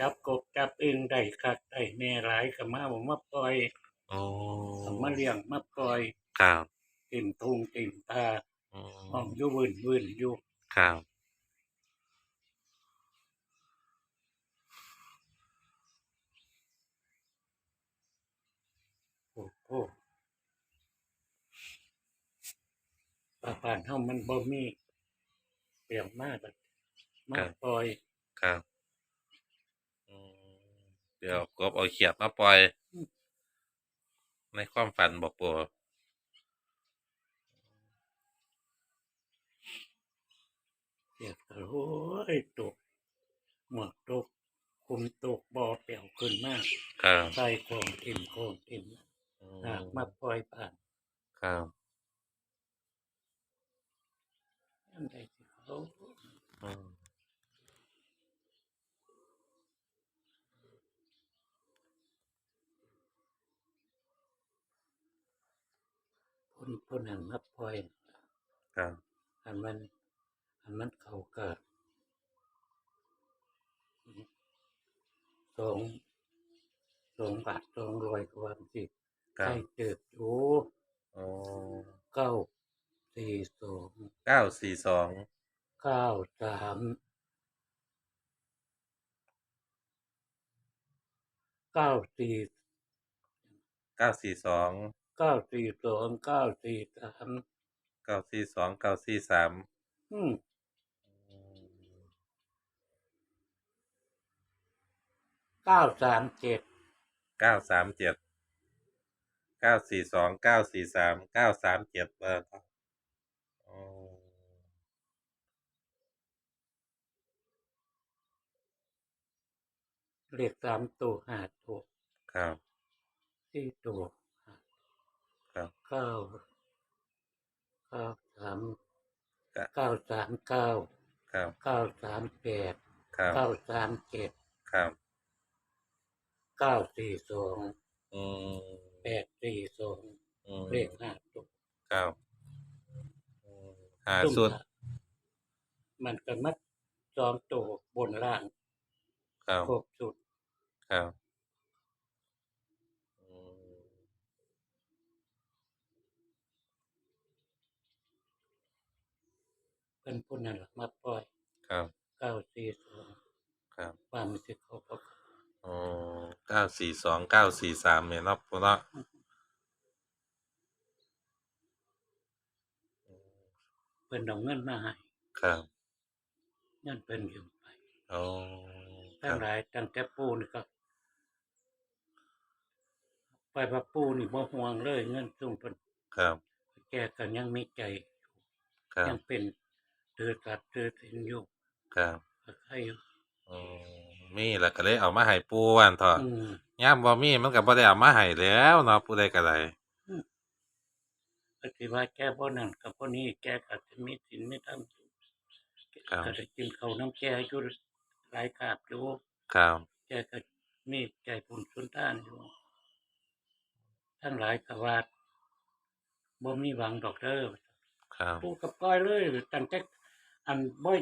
จับกบจับเองได้คักได้แน่หลายก็มาบ่มาปล่อยโอ้เอามาเลี้ยงมาปล่อยครับเต็มทุ่งเต็มตาอืห้องมอยู่วื่นวื่นอยู่ครับโอ้โหปลาปานเฮามันบ่มีเปรียบมากแบบมาปล่อยครับอืม เดี๋ยวกบเอาเขียดมาปล่อย ในความฝันบอกปูเปียกก็โอ้ยตกหมวกตกคุมตกบ่อเปี่ยวขึ้นมากครับใส่ของทิ่มของทิ่มอืหากมาปล่อยผ่านครับอันใดสิเขา อืม พ่นพ่นหันมาปล่อยครับอันมัน อันมันเขาเกิดสองสองบาทสองร้อยกว่าสิครัใครบเจิดอยู่โอ้เก้าสี่สองเก้าสี่สองเก้าสามเก้าสี่เก้าสี่สอง เก้าสี่สองเก้าสี่สามเก้าสี่สองเก้าสี่สามอืมเก้าสามเจ็ดเก้าสามเจ็ดเก้าสี่สองเก้าสี่สามเก้าสามเจ็ดเบอร์ครับโอ้เลขสามตัวห้าตัวครับสี่ตัวห้า ครับเก้าเก้าสามก็เก้าสามเก้าครับ เก้าสามแปดครับ เก้าสามเจ็ดครับ เก้าสี่สองอืมแปดสี่สองอืมเลขห้าตัวครับอืมหาซุ่มสุดห้ามันก็มัดสองตัวบนล่างครับ ครบสุด ครับ เป็นผู้นั้นล่ะมาปล่อยครับเก้าสี่สองครับว่ามันสิเขาก็อ๋อเก้าสี่สองเก้าสี่สามเนี่ยเนาะปูเนาะเป็นเอาเงินมาให้ครับเงินเป็นยืมไปโอ้คทั้รังบหลายตั้งแต่ปูนี่ก็ ไปพระปูนี่บ่ห่วงเลย เงินส่งเพิ่นครับแกก็ยังมีใจ ครับยังเป็น ตือสัตว์ตือสินอยู่ครับก็ใครอยู่อืมมีแล้วก็เลยเอามาให้ปูวันเถอะอืมย่ามบ่มีมันก็บ่ได้เอามาให้แล้วเนาะผู้ใดก็ได้ก็สิว่าแกบ่นั่นกับบ่นี้แกก็สิมีสินมีธรรมอยู่ครับก็ได้กินข้าวน้ำแกอยู่หลายคาบอยู่ครับแกก็มีใจบุญสุนทานอยู่ ทั้งหลายก็ว่าบ่มีหวังดอกเด้อ ครับ ปูกับก้อยเลยตั้งแต่ อันบ่อย